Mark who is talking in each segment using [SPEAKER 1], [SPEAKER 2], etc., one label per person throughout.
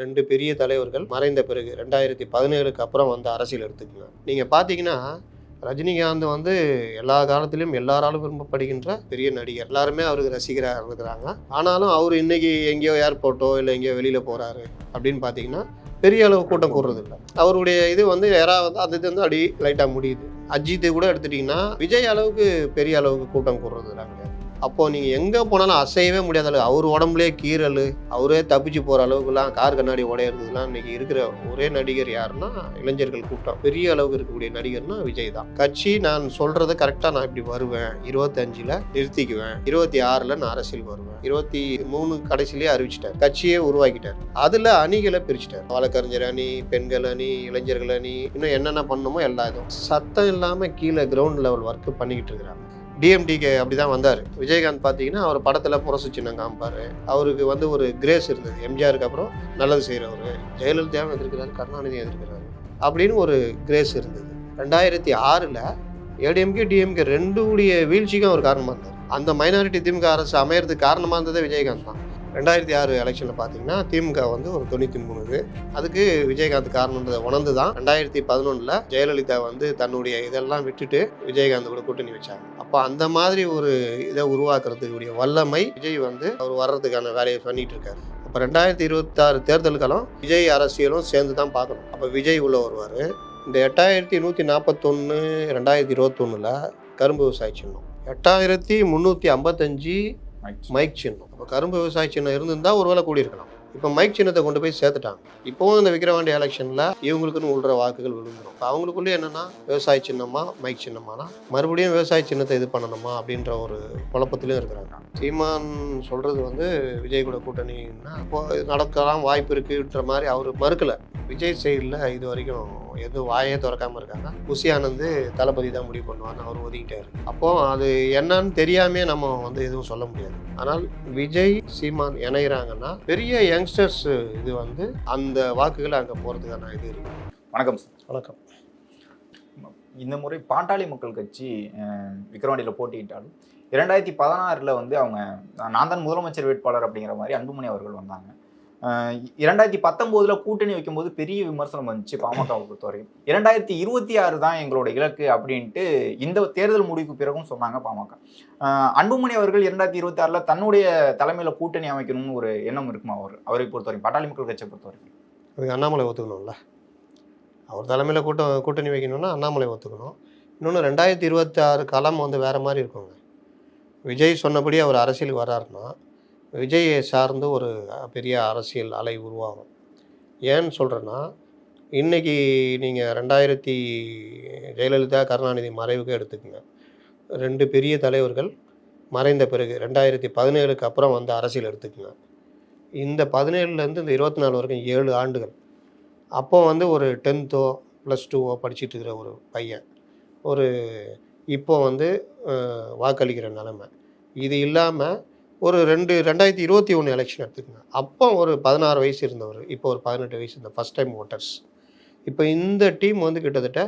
[SPEAKER 1] ரெண்டு பெரிய தலைவர்கள் மறைந்த பிறகு ரெண்டாயிரத்தி பதினேழுக்கு அப்புறம் வந்து அரசியல் எடுத்துக்கங்க நீங்கள் பார்த்தீங்கன்னா ரஜினிகாந்த் வந்து எல்லா காலத்திலும் எல்லாராலும் விரும்பப்படுகின்ற பெரிய நடிகர். எல்லாருமே அவருக்கு ரசிகராக இருக்கிறாங்க. ஆனாலும் அவர் இன்னைக்கு எங்கேயோ ஏர்போர்ட்டோ இல்லை எங்கேயோ வெளியில் போகிறாரு அப்படின்னு பார்த்தீங்கன்னா பெரிய அளவு கூட்டம் கூடுறதில்ல. அவருடைய இது வந்து யாராவது அந்த இது வந்து அடி லைட்டாக முடியுது. அஜித்து கூட எடுத்துட்டிங்கன்னா விஜய் அளவுக்கு பெரிய அளவுக்கு கூட்டம் கூடுறது இல்லை கிடையாது அப்போது நீங்கள் எங்கே போனாலும் அசையவே முடியாத அளவு அவர் உடம்புலே கீறல் அவரே தப்பிச்சு போகிற அளவுக்குலாம் கார் கண்ணாடி உடையிறதுலாம் இன்றைக்கி இருக்கிற ஒரே நடிகர் யாருன்னா இளைஞர்கள் கூட்டம். பெரிய அளவுக்கு இருக்கக்கூடிய நடிகர்னா விஜய் தான். கட்சி நான் சொல்கிறத கரெக்டாக நான் இப்படி வருவேன். இருபத்தஞ்சில் நிறுத்திக்குவேன். இருபத்தி ஆறில் நான் அரசியல் வருவேன். இருபத்தி மூணு கடைசிலேயே அறிவிச்சிட்டார். கட்சியே உருவாக்கிட்டார். அதில் அணிகளை பிரிச்சிட்டார். வழக்கறிஞர் அணி பெண்கள் அணி இளைஞர்கள் அணி இன்னும் என்னென்ன பண்ணணுமோ எல்லா இதுவும். சத்தம் இல்லாமல் கீழே கிரவுண்ட் லெவல் ஒர்க் பண்ணிக்கிட்டு இருக்கிறாங்க. டிஎம்டிகே அப்படி தான் வந்தார். விஜயகாந்த் பார்த்தீங்கன்னா அவர் படத்தில் புரசு சின்னம் காமிப்பார். அவருக்கு வந்து ஒரு கிரேஸ் இருந்தது. எம்ஜிஆருக்கு அப்புறம் நல்லது செய்கிறவர் ஜெயலலிதாவும் எதிர்க்கிறாரு கருணாநிதி எதிர்க்கிறாரு அப்படின்னு ஒரு கிரேஸ் இருந்தது. ரெண்டாயிரத்தி ஆறில் ஏடிஎம்கே டிஎம்கே ரெண்டுடைய வீழ்ச்சிக்கும் அவர் காரணமாக இருந்தார். அந்த மைனாரிட்டி திமுக அரசு அமையிறதுக்கு காரணமாக இருந்ததே விஜயகாந்த் தான். ரெண்டாயிரத்தி ஆறு எலெக்ஷனில் பார்த்தீங்கன்னா திமுக வந்து ஒரு தொண்ணூற்றி மூணுது அதுக்கு விஜயகாந்த் காரணன்றதை உணர்ந்து தான் ரெண்டாயிரத்தி பதினொன்றில் ஜெயலலிதா வந்து தன்னுடைய இதெல்லாம் விட்டுட்டு விஜயகாந்த் கூட கூட்டணி வச்சாங்க. அப்போ அந்த மாதிரி ஒரு இதை உருவாக்குறதுக்குரிய வல்லமை விஜய் வந்து அவர் வர்றதுக்கான வேலையை பண்ணிட்டு இருக்காரு. அப்போ ரெண்டாயிரத்தி இருபத்தாறு தேர்தலுக்கெல்லாம் விஜய் அரசியலும் சேர்ந்து தான் பார்க்கணும். அப்போ விஜய் உள்ள வருவார். இந்த எட்டாயிரத்தி நூற்றி நாற்பத்தொன்று ரெண்டாயிரத்தி இருபத்தொன்னில் கரும்பு விவசாய சின்னம். எட்டாயிரத்தி முந்நூற்றி ஐம்பத்தஞ்சு மைக் சின்னம். அப்போ கரும்பு விவசாய சின்னம் இருந்திருந்தால் ஒருவேளை கூடியிருக்கலாம். இப்போ மைக் சின்னத்தை கொண்டு போய் சேர்த்துட்டாங்க. இப்போவும் இந்த விக்கிரவாண்டி எலெக்ஷனில் இவங்களுக்குன்னு உள்ள வாக்குகள் விழுந்துடும் இப்போ அவங்களுக்குள்ளே என்னென்னா விவசாய சின்னமா மைக் சின்னமானா மறுபடியும் விவசாய சின்னத்தை இது பண்ணணுமா அப்படின்ற ஒரு குழப்பத்திலையும் இருக்கிறாங்க. சீமான் சொல்கிறது வந்து விஜய் கூட கூட்டணின்னா இப்போ நடக்கலாம் வாய்ப்பு இருக்குன்ற மாதிரி அவர் மறுக்கலை. விஜய் சைடில் இது வரைக்கும் எதுவும் வாயே திறக்காம இருக்காங்க. புசி ஆனந்து தளபதி தான் முடிவு பண்ணுவார்னு அவர் ஒதுக்கிட்டாரு. அப்போ அது என்னன்னு தெரியாமே நம்ம வந்து எதுவும் சொல்ல முடியாது. ஆனால் விஜய் சீமான் இணைகிறாங்கன்னா பெரிய யங்ஸ்டர்ஸ் இது வந்து அந்த வாக்குகள் அங்கே போகிறதுக்கான இது இருக்கு.
[SPEAKER 2] வணக்கம் சார்.
[SPEAKER 1] வணக்கம்.
[SPEAKER 2] இந்த முறை பாட்டாளி மக்கள் கட்சி அஹ், விக்கிரவாண்டியில் போட்டியிட்டாலும் இரண்டாயிரத்தி பதினாறில் வந்து அவங்க நான் தான் முதலமைச்சர் வேட்பாளர் அப்படிங்கிற மாதிரி அன்புமணி அவர்கள் வந்தாங்க. இரண்டாயிரத்தி பத்தொம்போதில் கூட்டணி வைக்கும்போது பெரிய விமர்சனம் வந்துச்சு பாமகவை பொறுத்தவரைக்கும் இரண்டாயிரத்தி இருபத்தி ஆறு தான் எங்களோட இலக்கு அப்படின்ட்டு இந்த தேர்தல் முடிவுக்கு பிறகும் சொன்னாங்க பாமக. அன்புமணி அவர்கள் இரண்டாயிரத்தி இருபத்தி ஆறில் தன்னுடைய தலைமையில் கூட்டணி அமைக்கணும்னு ஒரு எண்ணம் இருக்குமா அவர்? அவரை பொறுத்தவரைக்கும் பட்டாளி மக்கள் கட்சியை பொறுத்தவரைக்கும்.
[SPEAKER 1] அதுக்கு அண்ணாமலை ஒத்துக்கணும்ல. அவர் தலைமையில் கூட்ட கூட்டணி வைக்கணும்னா அண்ணாமலை ஒத்துக்கணும். இன்னொன்று ரெண்டாயிரத்தி இருபத்தி ஆறு களம் வந்து வேறு மாதிரி இருக்குங்க. விஜய் சொன்னபடி அவர் அரசியலுக்கு வர்றாருன்னா விஜயை சார்ந்து ஒரு பெரிய அரசியல் அலை உருவாகும். ஏன்னு சொல்கிறேன்னா இன்றைக்கி நீங்கள் ரெண்டாயிரத்தி ஜெயலலிதா கருணாநிதி மறைவுக்கு எடுத்துக்கோங்க. ரெண்டு பெரிய தலைவர்கள் மறைந்த பிறகு ரெண்டாயிரத்தி பதினேழுக்கு அப்புறம் வந்து அரசியல் எடுத்துக்கோங்க. இந்த பதினேழுலேருந்து இந்த இருபத்தி நாலு வரைக்கும் ஏழு ஆண்டுகள். அப்போ வந்து ஒரு டென்த்தோ ப்ளஸ் டூவோ படிச்சுட்டு இருக்கிற ஒரு பையன். ஒரு இப்போ வந்து வாக்களிக்கிற நிலமை. இது இல்லாமல் ஒரு ரெண்டு ரெண்டாயிரத்தி இருபத்தி ஒன்று எலெக்ஷன் எடுத்துக்கங்க. அப்போ ஒரு பதினாறு வயசு இருந்தவர் இப்போ ஒரு பதினெட்டு வயசு இருந்த ஃபஸ்ட் டைம் ஓட்டர்ஸ் இப்போ இந்த டீம் வந்து கிட்டத்தட்ட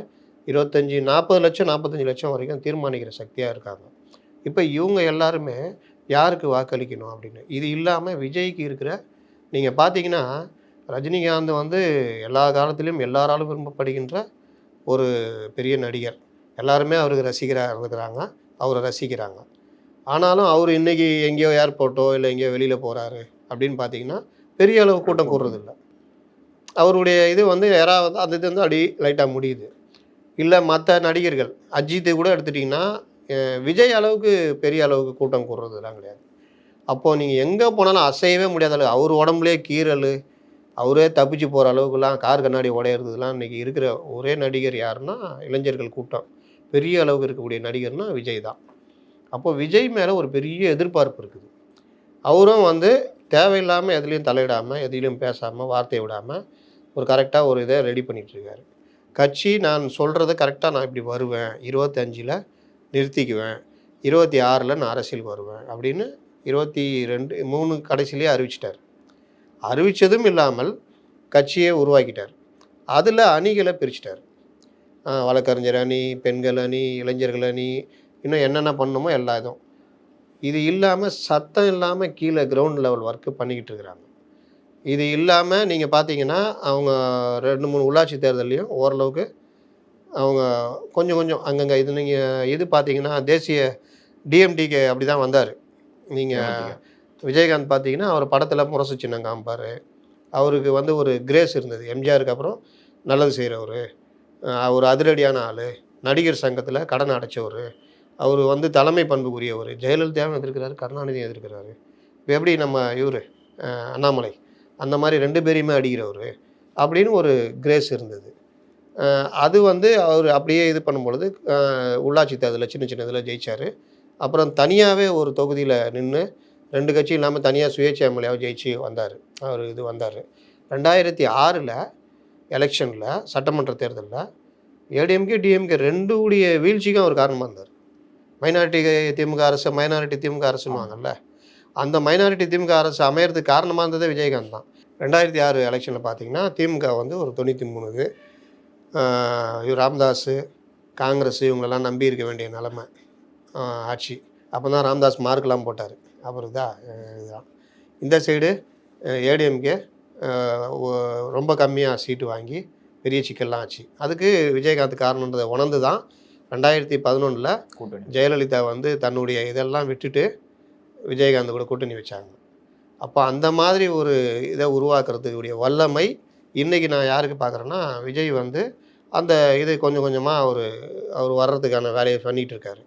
[SPEAKER 1] இருபத்தஞ்சி நாற்பது லட்சம் நாற்பத்தஞ்சு லட்சம் வரைக்கும் தீர்மானிக்கிற சக்தியாக இருக்காங்க. இப்போ இவங்க எல்லாருமே யாருக்கு வாக்களிக்கணும் அப்படின்னு? இது இல்லாமல் விஜய்க்கு இருக்கிற நீங்கள் பார்த்தீங்கன்னா ரஜினிகாந்த் வந்து எல்லா காலத்திலையும் எல்லாராலும் விரும்பப்படுகின்ற ஒரு பெரிய நடிகர். எல்லாருமே அவருக்கு ரசிகராக இருந்துக்கிறாங்க அவரை ரசிக்கிறாங்க. ஆனாலும் அவர் இன்னைக்கு எங்கேயோ ஏர்போர்ட்டோ இல்லை எங்கேயோ வெளியில் போகிறாரு அப்படின்னு பார்த்தீங்கன்னா பெரிய அளவு கூட்டம் கூடுறதில்ல. அவருடைய இது வந்து யாராவது அந்த இது வந்து அடி லைட்டாக முடியுது. இல்லை மற்ற நடிகர்கள் அஜித்து கூட எடுத்துட்டிங்கன்னா விஜய் அளவுக்கு பெரிய அளவுக்கு கூட்டம் கூடுறதுலாம் கிடையாது. அப்போது நீங்கள் எங்கே போனாலும் அசையவே முடியாத அளவு அவர் உடம்புலேயே கீறல் அவரே தப்பிச்சு போகிற அளவுக்குலாம் கார் கண்ணாடி உடையிறதுலாம் இன்றைக்கி இருக்கிற ஒரே நடிகர் யாருன்னா இளைஞர்கள் கூட்டம். பெரிய அளவுக்கு இருக்கக்கூடிய நடிகர்னால் விஜய் தான். அப்போ விஜய் மேலே ஒரு பெரிய எதிர்பார்ப்பு இருக்குது. அவரும் வந்து தேவையில்லாமல் எதுலேயும் தலையிடாமல் எதுலேயும் பேசாமல் வார்த்தையை விடாமல் ஒரு கரெக்டாக ஒரு இதை ரெடி பண்ணிகிட்ருக்காரு கட்சி நான் சொல்கிறத கரெக்டாக நான் இப்படி வருவேன். இருபத்தஞ்சில் நிறுத்திக்குவேன். இருபத்தி ஆறில் நான் அரசியல் வருவேன் அப்படின்னு இருபத்தி ரெண்டு மூணு கடைசியிலே அறிவிச்சிட்டார். அறிவித்ததும் இல்லாமல் கட்சியை உருவாக்கிட்டார். அதில் அணிகளை பிரிச்சிட்டார். வழக்கறிஞர் அணி பெண்கள் அணி இளைஞர்கள் அணி இன்னும் என்னென்ன பண்ணணுமோ எல்லா இதுவும். இது இல்லாமல் சத்தம் இல்லாமல் கீழே கிரவுண்ட் லெவல் ஒர்க்கு பண்ணிக்கிட்டு இருக்கிறாங்க. இது இல்லாமல் நீங்கள் பார்த்தீங்கன்னா அவங்க ரெண்டு மூணு உள்ளாட்சி தேர்தல்லையும் ஓரளவுக்கு அவங்க கொஞ்சம் கொஞ்சம் அங்கங்கே இது நீங்கள் இது பார்த்தீங்கன்னா தேசிய டிஎம்டிகே அப்படி தான் வந்தார். நீங்கள் விஜயகாந்த் பார்த்தீங்கன்னா அவர் படத்தில் முரசு சின்னம் காமிப்பார். அவருக்கு வந்து ஒரு கிரேஸ் இருந்தது. எம்ஜிஆருக்கு அப்புறம் நல்லது செய்கிறவர் ஒரு அதிரடியான ஆள். நடிகர் சங்கத்தில் கடன் அடைச்சவர். அவர் வந்து தலைமை பண்புக்குரியவர். ஜெயலலிதாவும் எதிர்க்கிறாரு? கருணாநிதியும் எதிர்க்கிறாரு. இப்போ எப்படி நம்ம இவர் அண்ணாமலை அந்த மாதிரி ரெண்டு பேரையுமே அடிக்கிறவர் அப்படின்னு ஒரு கிரேஸ் இருந்தது. அது வந்து அவர் அப்படியே இது பண்ணும்பொழுது உள்ளாட்சி தேர்தலில் சின்ன சின்ன இதில் ஜெயிச்சார். அப்புறம் தனியாகவே ஒரு தொகுதியில் நின்று ரெண்டு கட்சி இல்லாமல் தனியாக சுயேட்சை எம்எல்ஏவாக ஜெயிச்சு வந்தார். அவர் இது வந்தார். ரெண்டாயிரத்தி ஆறில் எலெக்ஷனில் சட்டமன்ற தேர்தலில் ஏடிஎம்கே டிஎம்கே ரெண்டு உடைய வீழ்ச்சிக்கும் அவர் காரணமாக இருந்தார். மைனாரிட்டி திமுக அரசு மைனாரிட்டி திமுக அரசுன்னுவாங்கல்ல அந்த மைனாரிட்டி திமுக அரசு அமையறதுக்கு காரணமாக இருந்ததே விஜயகாந்த் தான் ரெண்டாயிரத்தி ஆறு எலெக்ஷனில் பார்த்தீங்கன்னா திமுக வந்து ஒரு தொண்ணூற்றி மூணு இது. ராம்தாஸ் காங்கிரஸ் இவங்களெல்லாம் நம்பி இருக்க வேண்டிய நிலமை ஆட்சி. அப்போ தான் ராம்தாஸ் மார்க்கெலாம் போட்டார். அப்புறம் தான் இதுதான். இந்த சைடு ஏடிஎம்கே ரொம்ப கம்மியாக சீட்டு வாங்கி பெரிய சிக்கல்லாம் ஆச்சு. அதுக்கு விஜயகாந்த் காரணன்றதை உணர்ந்து தான் ரெண்டாயிரத்தி பதினொன்றில்
[SPEAKER 2] கூட்டணி.
[SPEAKER 1] ஜெயலலிதா வந்து தன்னுடைய இதெல்லாம் விட்டுட்டு விஜயகாந்த் கூட கூட்டணி வச்சாங்க. அப்போ அந்த மாதிரி ஒரு இதை உருவாக்குறதுக்குடைய வல்லமை இன்றைக்கி நான் யாருக்கு பார்க்குறேன்னா விஜய் வந்து அந்த இது கொஞ்சம் கொஞ்சமாக அவர் அவர் வர்றதுக்கான வேலையை பண்ணிகிட்டு இருக்காரு.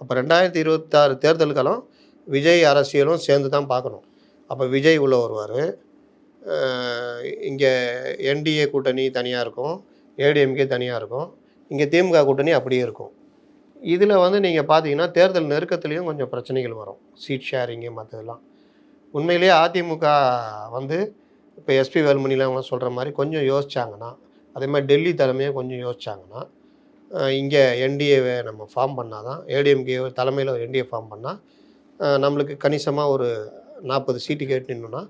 [SPEAKER 1] அப்போ ரெண்டாயிரத்தி இருபத்தாறு தேர்தலுக்கெல்லாம் விஜய் அரசியலும் சேர்ந்து தான் பார்க்கணும். அப்போ விஜய் உள்ள வருவார். இங்கே என்டிஏ கூட்டணி தனியாக இருக்கும். ஏடிஎம்கே தனியாக இருக்கும். இங்கே திமுக கூட்டணி அப்படியே இருக்கும். இதில் வந்து நீங்கள் பார்த்தீங்கன்னா தேர்தல் நெருக்கத்துலேயும் கொஞ்சம் பிரச்சனைகள் வரும். சீட் ஷேரிங்கு மற்றதெல்லாம் உண்மையிலேயே அதிமுக வந்து இப்போ எஸ்பி வேலுமணிலாம் அவங்க சொல்கிற மாதிரி கொஞ்சம் யோசிச்சாங்கன்னா அதே மாதிரி டெல்லி தலைமையை கொஞ்சம் யோசிச்சாங்கன்னா இங்கே என்டிஏவை நம்ம ஃபார்ம் பண்ணால் தான் ஏடிஎம்கே தலைமையில் ஒரு என்டிஏ ஃபார்ம் பண்ணால் நம்மளுக்கு கணிசமாக ஒரு நாற்பது சீட்டு கேட்டு நின்னோன்னா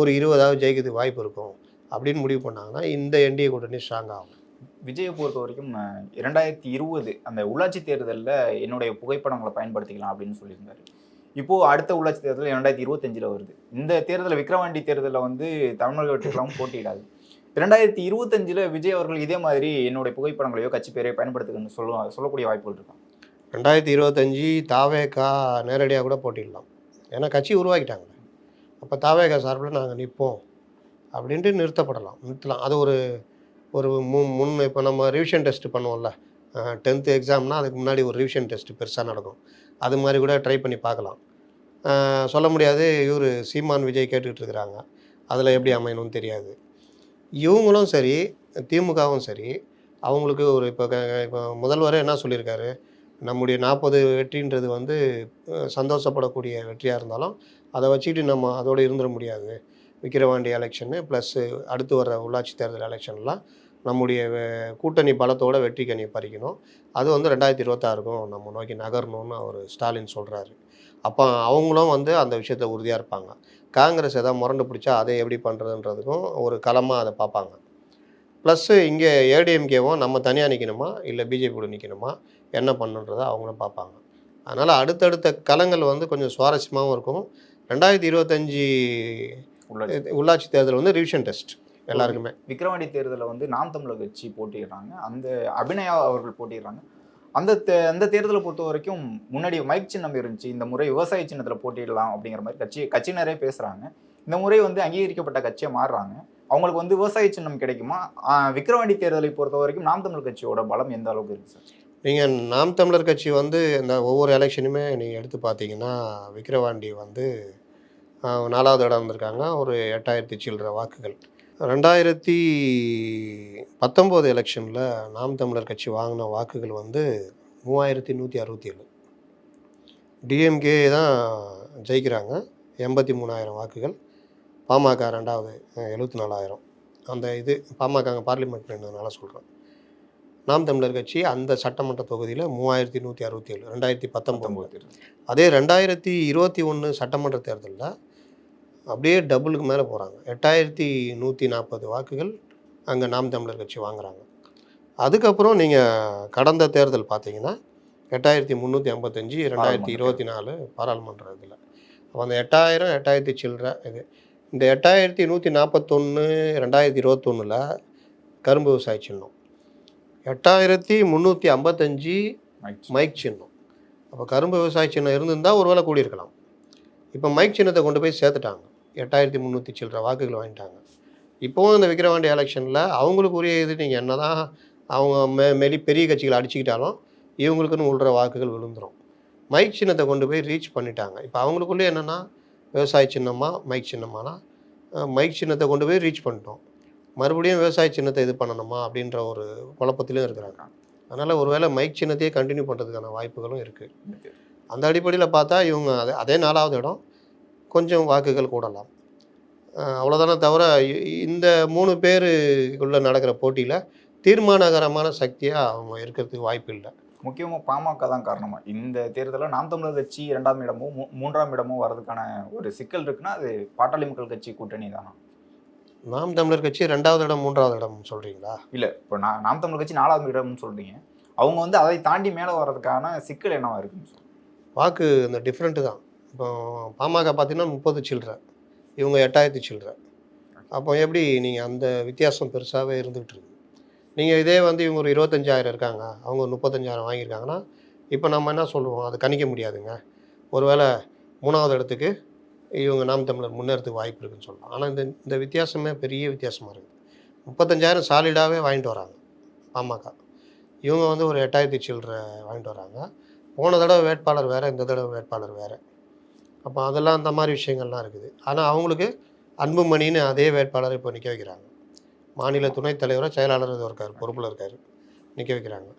[SPEAKER 1] ஒரு இருபதாவது ஜெயிக்கிறதுக்கு வாய்ப்பு இருக்கும். அப்படின்னு முடிவு பண்ணாங்கன்னா இந்த என்டிஏ கூட்டணி ஸ்ட்ராங் ஆகும்.
[SPEAKER 2] விஜயை பொறுத்த வரைக்கும் இரண்டாயிரத்தி இருபது அந்த உள்ளாட்சி தேர்தலில் என்னுடைய புகைப்படங்களை பயன்படுத்திக்கலாம் அப்படின்னு சொல்லியிருந்தாரு. இப்போது அடுத்த உள்ளாட்சி தேர்தல் இரண்டாயிரத்தி இருபத்தஞ்சில் வருது. இந்த தேர்தலில் விக்ரவாண்டி தேர்தலில் வந்து தமிழக வெற்றிகளும் போட்டியிடாது. இரண்டாயிரத்தி இருபத்தஞ்சில் விஜய் அவர்கள் இதே மாதிரி என்னுடைய புகைப்படங்களையோ கட்சி பேரையோ பயன்படுத்துக்குன்னு சொல்ல சொல்லக்கூடிய வாய்ப்புகள் இருக்கும்.
[SPEAKER 1] ரெண்டாயிரத்தி இருபத்தஞ்சி தாவேக்கா நேரடியாக கூட போட்டிடலாம். ஏன்னா கட்சி உருவாக்கிட்டாங்க. அப்போ தாவேகா சார்பில் நாங்கள் நிற்போம் அப்படின்ட்டு நிறுத்தப்படலாம். நிறுத்தலாம். அது ஒரு ஒரு மு முன் இப்போ நம்ம ரிவிஷன் டெஸ்ட் பண்ணுவோம்ல. டென்த்து எக்ஸாம்னால் அதுக்கு முன்னாடி ஒரு ரிவிஷன் டெஸ்ட் பெருசாக நடக்கும். அது மாதிரி கூட ட்ரை பண்ணி பார்க்கலாம். சொல்ல முடியாது. இவர் சீமான் விஜய் கேட்டுக்கிட்டு இருக்கிறாங்க. அதில் எப்படி அமையணும்னு தெரியாது. இவங்களும் சரி திமுகவும் சரி அவங்களுக்கு ஒரு இப்போ இப்போ முதல்வரே என்ன சொல்லியிருக்காரு? நம்முடைய நாற்பது வெற்றின்றது வந்து சந்தோஷப்படக்கூடிய வெற்றியாக இருந்தாலும் அதை வச்சுக்கிட்டு நம்ம அதோடு இருந்துட முடியாது. விக்கிரவாண்டி எலெக்ஷனு ப்ளஸ்ஸு அடுத்து வர உள்ளாட்சி தேர்தல் எலெக்ஷன்லாம் நம்முடைய கூட்டணி பலத்தோட வெற்றி கனியை பறிக்கணும். அது வந்து ரெண்டாயிரத்தி இருபத்தாறுக்கும் நம்ம நோக்கி நகரணும்னு அவர் ஸ்டாலின் சொல்கிறாரு அப்போ அவங்களும் வந்து அந்த விஷயத்த உறுதியாக இருப்பாங்க. காங்கிரஸ் எதாவது முரண்டு பிடிச்சா அதை எப்படி பண்ணுறதுன்றதுக்கும் ஒரு களமாக அதை பார்ப்பாங்க. ப்ளஸ்ஸு இங்கே ஏடிஎம்கேவும் நம்ம தனியாக நிற்கணுமா இல்லை பிஜேபி கூட நிற்கணுமா என்ன பண்ணுன்றதை அவங்களும் பார்ப்பாங்க. அதனால் அடுத்தடுத்த களங்கள் வந்து கொஞ்சம் சுவாரஸ்யமாகவும் இருக்கும். ரெண்டாயிரத்தி இருபத்தஞ்சி
[SPEAKER 2] உள்ளாட்சி.
[SPEAKER 1] தேர்தல் வந்து ரிவிஷன் டெஸ்ட் எல்லாருக்குமே.
[SPEAKER 2] விக்ரவாண்டி தேர்தலில் வந்து நாம் தமிழர் கட்சி போட்டியிடுறாங்க. அந்த அபிநயா அவர்கள் போட்டியிடுறாங்க. அந்த தே- அந்த தேர்தலை பொறுத்த வரைக்கும் முன்னாடி மைக் சின்னம் இருந்துச்சு. இந்த முறை விவசாய சின்னத்தில் போட்டியிடலாம் அப்படிங்கிற மாதிரி கட்சி கட்சியினரே பேசுகிறாங்க இந்த முறை வந்து அங்கீகரிக்கப்பட்ட கட்சியாக மாறுறாங்க. அவங்களுக்கு வந்து விவசாய சின்னம் கிடைக்குமா? விக்ரவாண்டி தேர்தலை பொறுத்த வரைக்கும் நாம் தமிழர் கட்சியோட பலம் எந்த அளவுக்கு இருக்கு சார்?
[SPEAKER 1] நீங்கள் நாம் தமிழர் கட்சி வந்து இந்த ஒவ்வொரு எலெக்ஷனுமே நீங்கள் எடுத்து பார்த்தீங்கன்னா விக்கிரவாண்டி வந்து நாலாவது இடம் வந்திருக்காங்க. ஒரு எட்டாயிரத்தி சில்லற வாக்குகள். ரெண்டாயிரத்தி பத்தொம்போது எலெக்ஷனில் நாம் தமிழர் கட்சி வாங்கின வாக்குகள் வந்து மூவாயிரத்தி நூற்றி அறுபத்தி ஏழு. டிஎம்கே தான் ஜெயிக்கிறாங்க. எண்பத்தி மூணாயிரம் வாக்குகள். பாமக ரெண்டாவது எழுபத்தி நாலாயிரம். அந்த இது பாமக பார்லிமெண்ட் இருந்ததுனால சொல்கிறேன் நாம் தமிழர் கட்சி அந்த சட்டமன்ற தொகுதியில் மூவாயிரத்தி நூற்றி அறுபத்தி ஏழு ரெண்டாயிரத்தி பத்தொம்போது அதே ரெண்டாயிரத்தி இருபத்தி ஒன்று சட்டமன்ற தேர்தலில் அப்படியே டபுளுக்கு மேலே போகிறாங்க. எட்டாயிரத்தி நூற்றி நாற்பது வாக்குகள் அங்கே நாம் தமிழர் கட்சி வாங்குறாங்க. அதுக்கப்புறம் நீங்கள் கடந்த தேர்தல் பார்த்தீங்கன்னா எட்டாயிரத்தி முந்நூற்றி ஐம்பத்தஞ்சு ரெண்டாயிரத்தி இருபத்தி நாலு பாராளுமன்ற இதில். அப்போ அந்த எட்டாயிரம் எட்டாயிரத்தி சில்லற இது. இந்த எட்டாயிரத்தி நூற்றி நாற்பத்தொன்று ரெண்டாயிரத்தி இருபத்தொன்னில் கரும்பு விவசாய சின்னம். எட்டாயிரத்தி முந்நூற்றி ஐம்பத்தஞ்சு மைக் சின்னம். அப்போ கரும்பு விவசாய சின்னம் இருந்திருந்தால் ஒரு வேளை கூடியிருக்கலாம். இப்போ மைக் சின்னத்தை கொண்டு போய் சேர்த்துட்டாங்க. எட்டாயிரத்தி முந்நூற்றி சில்லற வாக்குகள் வாங்கிட்டாங்க. இப்போவும் இந்த விக்கிரவாண்டி எலெக்ஷனில் அவங்களுக்குரிய இது நீங்கள் என்ன தான் அவங்க மெ மெலி பெரிய கட்சிகள் அடிச்சுக்கிட்டாலும் இவங்களுக்குன்னு உள்ற வாக்குகள் விழுந்துரும். மைக் சின்னத்தை கொண்டு போய் ரீச் பண்ணிட்டாங்க. இப்போ அவங்களுக்குள்ளே என்னென்னா விவசாய சின்னமா மைக் சின்னமானா மைக் சின்னத்தை கொண்டு போய் ரீச் பண்ணிட்டோம். மறுபடியும் விவசாய சின்னத்தை இது பண்ணணுமா அப்படின்ற ஒரு குழப்பத்திலும் இருக்கிறாங்க. அதனால் ஒருவேளை மைக் சின்னத்தையே கண்டினியூ பண்ணுறதுக்கான வாய்ப்புகளும் இருக்குது அந்த அடிப்படையில் பார்த்தா இவங்க அதே அதே நாலாவது இடம் கொஞ்சம் வாக்குகள் கூடலாம். அஹ் அவ்வளவுதானே தவிர இந்த மூணு பேருக்குள்ளே நடக்கிற போட்டியில் தீர்மானகரமான சக்தியாக அவங்க இருக்கிறதுக்கு வாய்ப்பு இல்லை.
[SPEAKER 2] முக்கியமாக பாமக தான் காரணமா. இந்த தேர்தலில் நாம் தமிழர் கட்சி இரண்டாம் இடமோ மூன்றாம் இடமோ வர்றதுக்கான ஒரு சிக்கல் இருக்குன்னா அது பாட்டாளி மக்கள் கட்சி கூட்டணி தானா?
[SPEAKER 1] நாம் தமிழர் கட்சி ரெண்டாவது இடம் மூன்றாவது இடம் சொல்கிறீங்களா
[SPEAKER 2] இல்லை இப்போ நான் நாம் தமிழர் கட்சி நாலாவது இடம்னு சொல்றீங்க. அவங்க வந்து அதை தாண்டி மேலே வர்றதுக்கான சிக்கல் என்னவா இருக்குன்னு.
[SPEAKER 1] வாக்கு இந்த டிஃப்ரெண்ட்டு தான். இப்போ பாமக பார்த்தீங்கன்னா முப்பது சில்லற. இவங்க எட்டாயிரத்தி சில்லற. அப்போ எப்படி நீங்கள் அந்த வித்தியாசம் பெருசாகவே இருந்துகிட்டு இருக்கு? நீங்கள் இதே வந்து இவங்க ஒரு இருபத்தஞ்சாயிரம் இருக்காங்க. அவங்க ஒரு முப்பத்தஞ்சாயிரம் வாங்கியிருக்காங்கன்னா இப்போ நம்ம என்ன சொல்லுவோம்? அது கணிக்க முடியாதுங்க. ஒருவேளை மூணாவது இடத்துக்கு இவங்க நாம் தமிழர் முன்னேறதுக்கு வாய்ப்பு இருக்குன்னு சொல்லலாம் ஆனால் இந்த இந்த வித்தியாசமே பெரிய வித்தியாசமாக இருக்குது. முப்பத்தஞ்சாயிரம் சாலிடாகவே வாங்கிட்டு வராங்க பாமக. இவங்க வந்து ஒரு எட்டாயிரத்தி சில்லற வாங்கிட்டு வராங்க. போன தடவை வேட்பாளர் வேறு இந்த தடவை வேட்பாளர் வேறு. அப்போ அதெல்லாம் அந்த மாதிரி விஷயங்கள்லாம் இருக்குது. ஆனால் அவங்களுக்கு அன்புமணின்னு அதே வேட்பாளரை இப்போ நிற்க வைக்கிறாங்க. மாநில துணைத் தலைவராக செயலாளர் இருக்கார் பொறுப்பில் இருக்கார். நிற்க வைக்கிறாங்க.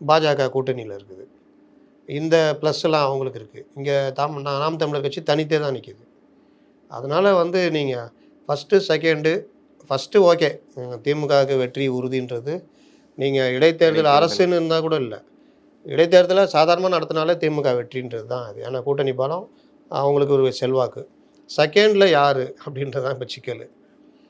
[SPEAKER 1] பாஜக கூட்டணியில் இருக்குது. இந்த ப்ளஸ் எல்லாம் அவங்களுக்கு இருக்குது இங்கே தாம் நாம் தமிழர் கட்சி தனித்தே தான் நிற்கிது அதனால் வந்து நீங்கள் ஃபஸ்ட்டு செகண்டு ஃபஸ்ட்டு ஓகே திமுகவுக்கு வெற்றி உறுதின்றது நீங்கள் இடைத்தேர்தல்
[SPEAKER 2] இடைத்தேர்தல்.
[SPEAKER 1] அரசுன்னு இருந்தால் கூட இல்லை. இடைத்தேர்தலை சாதாரணமாக நடத்தினாலே திமுக வெற்றின்றது தான் அது. ஏன்னா கூட்டணி பலம் அவங்களுக்கு ஒரு செல்வாக்கு. செகண்டில் யார் அப்படின்றது தான் இப்போ சிக்கல்.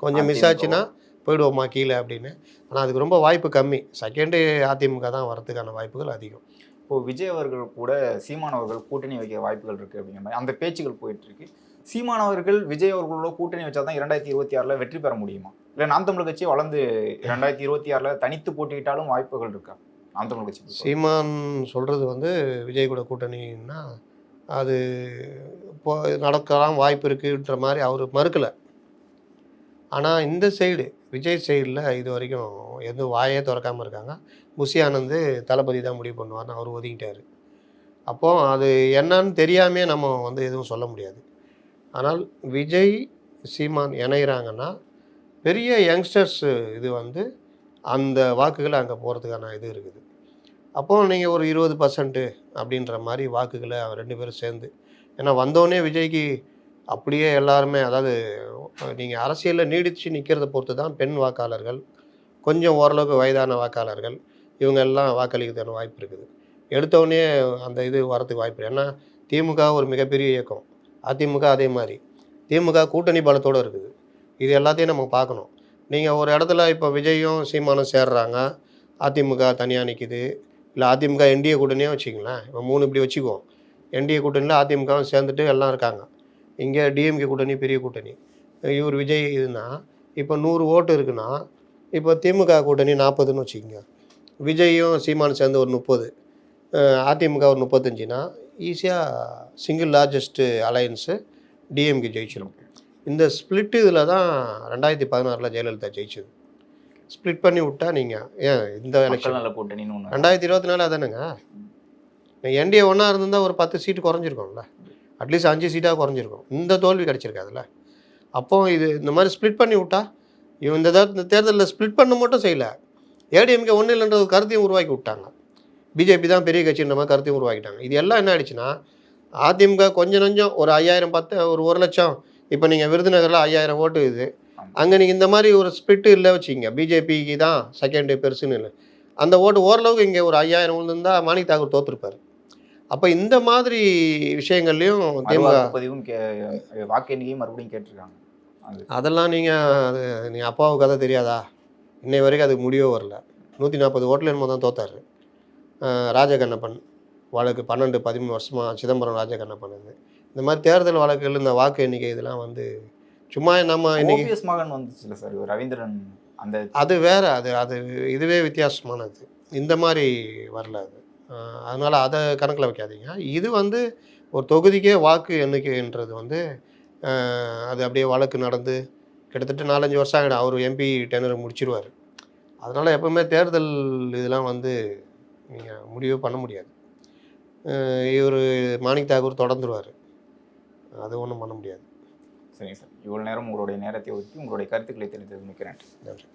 [SPEAKER 1] கொஞ்சம் மிஸ். ஆச்சுன்னா போயிடுவோமா கீழே அப்படின்னு. ஆனால் அதுக்கு ரொம்ப வாய்ப்பு கம்மி. செகண்டு அதிமுக தான் வரதுக்கான வாய்ப்புகள் அதிகம்.
[SPEAKER 2] இப்போ விஜய் அவர்கள் கூட சீமான் அவர்கள் கூட்டணி வைக்க வாய்ப்புகள் இருக்கு அப்படிங்கிற மாதிரி. அந்த பேச்சுகள் போயிட்டு இருக்கு சீமான் அவர்கள் விஜய் அவர்களோட கூட்டணி வச்சா தான் இரண்டாயிரத்தி இருபத்தி ஆறில் வெற்றி பெற முடியுமா? இல்லை நாம் தமிழர் கட்சி வளர்ந்து இரண்டாயிரத்தி இருபத்தி ஆறில் தனித்து போட்டியிட்டாலும் வாய்ப்புகள் இருக்கா? நாம் தமிழர் கட்சி
[SPEAKER 1] சீமான் சொல்கிறது வந்து விஜய் கூட கூட்டணின்னா அது இப்போ நடக்கலாம் வாய்ப்பு இருக்குன்ற மாதிரி அவர் மறுக்கலை. ஆனால் இந்த சைடு விஜய் சைடில் இது வரைக்கும் எதுவும் வாயே திறக்காமல் இருக்காங்க. புஷி ஆனந்து தளபதி தான் முடிவு பண்ணுவார்னு அவர் ஒதுங்கிட்டார் அப்போது அது என்னன்னு தெரியாமே நம்ம வந்து எதுவும் சொல்ல முடியாது. ஆனால் விஜய் சீமான் இணைகிறாங்கன்னா பெரிய யங்ஸ்டர்ஸ் இது வந்து அந்த வாக்குகள் அங்கே போகிறதுக்கான இது இருக்குது. அப்போது நீங்கள் ஒரு இருபது பர்சன்ட்டு அப்படின்ற மாதிரி வாக்குகளை அவர் ரெண்டு பேரும் சேர்ந்து ஏன்னா வந்தோடனே விஜய்க்கு அப்படியே எல்லாருமே அதாவது நீங்கள் அரசியலில் நீடித்து நிற்கிறத பொறுத்து தான் பெண் வாக்காளர்கள் கொஞ்சம் ஓரளவுக்கு வயதான வாக்காளர்கள் இவங்க எல்லாம் வாக்களிக்கிறதுக்கான வாய்ப்பு இருக்குது. எடுத்தோடனே அந்த இது வரதுக்கு வாய்ப்பு ஏன்னா திமுக ஒரு மிகப்பெரிய இயக்கம். அதிமுக அதே மாதிரி. திமுக கூட்டணி பலத்தோடு இருக்குது. இது எல்லாத்தையும் நம்ம பார்க்கணும். நீங்கள் ஒரு இடத்துல இப்போ விஜயும் சீமானும் சேர்றாங்க. அதிமுக தனியாக நிற்கிது இல்லை அதிமுக என்டிஏ கூட்டணியே வச்சுங்களேன் இப்போ மூணு இப்படி வச்சுக்குவோம். என்டிஏ கூட்டணியில் அதிமுகவும் சேர்ந்துட்டு எல்லாம் இருக்காங்க. இங்கே டிஎம்கே கூட்டணி பெரிய கூட்டணி. இவர் விஜய் இதுனா இப்போ நூறு ஓட்டு இருக்குன்னா இப்போ திமுக கூட்டணி நாற்பதுன்னு வச்சுக்கோங்க. விஜயும் சீமான் சேர்ந்து ஒரு முப்பது. அதிமுக ஒரு முப்பத்தஞ்சுனா ஈஸியாக சிங்கிள் லார்ஜஸ்ட்டு அலையன்ஸு டிஎம்கே ஜெயிச்சிடும் இந்த ஸ்பிளிட் இதில் தான் ரெண்டாயிரத்தி பதினாறில் ஜெயலலிதா ஜெயிச்சது. ஸ்ப்ளிட் பண்ணி விட்டா நீங்கள் ஏன் இந்த எலெக்ஷன்
[SPEAKER 2] நல்ல கூட்டணின்னு ஒன்று
[SPEAKER 1] ரெண்டாயிரத்தி இருபத்தி நாலு அதானுங்க. என்டிஏ ஒன்றா இருந்திருந்தா ஒரு பத்து சீட்டு குறைஞ்சிருக்கும்ல. அட்லீஸ்ட் அஞ்சு சீட்டாக குறைஞ்சிருக்கும். இந்த தோல்வி கிடச்சிருக்காதுல்ல அப்போ இது இந்த மாதிரி ஸ்ப்ளிட் பண்ணி விட்டா இவன் இந்த இந்த தேர்தலில் ஸ்ப்ளிட் பண்ண மட்டும் செய்யல. ஏடிஎம்கே ஒன்றும் இல்லைன்ற ஒரு கருத்தையும் உருவாக்கி விட்டாங்க. பிஜேபி தான் பெரிய கட்சின்ற மாதிரி கருத்தையும் உருவாக்கிட்டாங்க. இது எல்லாம் என்ன ஆயிடுச்சுன்னா அதிமுக கொஞ்சம் நஞ்சம் ஒரு ஐயாயிரம் பத்து ஒரு ஒரு லட்சம். இப்போ நீங்கள் விருதுநகரில் ஐயாயிரம் ஓட்டு இது. அங்கே நீங்கள் இந்த மாதிரி ஒரு ஸ்பிரிட்டு இல்லை வச்சுக்கிங்க. பிஜேபிக்கு தான் செகண்டு பெருசுன்னு இல்லை. அந்த ஓட்டு ஓரளவுக்கு இங்கே ஒரு ஐயாயிரம் விழுந்திருந்தா மாணிக் தாக்கூர் தோற்றுருப்பார் அப்போ இந்த மாதிரி விஷயங்கள்லையும் திமுக
[SPEAKER 2] பதிவும் வாக்கு எண்ணிக்கையும் மறுபடியும் கேட்டிருக்காங்க. அது
[SPEAKER 1] அதெல்லாம் நீங்கள் அது நீங்கள் அப்பாவுக்கு கதை தெரியாதா? இன்னை வரைக்கும் அதுக்கு முடிவே வரல. நூற்றி நாற்பது ஓட்டில் என்னமோ தான் தோத்தார். ராஜகண்ணப்பன் வழக்கு பன்னெண்டு பதிமூணு வருஷமாக சிதம்பரம் ராஜகண்ணப்பன் இது. இந்த மாதிரி தேர்தல் வழக்குகள் இந்த வாக்கு எண்ணிக்கை இதெல்லாம் வந்து சும்மா நம்ம இன்னைக்கு
[SPEAKER 2] மகன் வந்துச்சுல சார் ரவீந்திரன் அந்த
[SPEAKER 1] அது வேற அது அது இதுவே வித்தியாசமானது. இந்த மாதிரி வரல அது. அதனால அதை கணக்கில் வைக்காதீங்க. இது வந்து ஒரு தொகுதிக்கே வாக்கு எண்ணிக்கைன்றது வந்து அது அப்படியே வழக்கு நடந்து கிட்டத்தட்ட நாலஞ்சு வருஷம் ஆகிடும். அவர் எம்பி டெனர் முடிச்சிருவார். அதனால் எப்பவுமே தேர்தல் இதெல்லாம் வந்து நீங்கள் முடிவு பண்ண முடியாது. இவர் மாணிக் தாக்கூர் தொடர்ந்துருவார். அது ஒன்றும் பண்ண முடியாது.
[SPEAKER 2] சரிங்க சார். இவ்வளோ நேரம் உங்களுடைய நேரத்தை ஒதுக்கி உங்களுடைய கருத்துக்களை தெரிவித்தது மிக்க நன்றி.
[SPEAKER 1] நன்றி.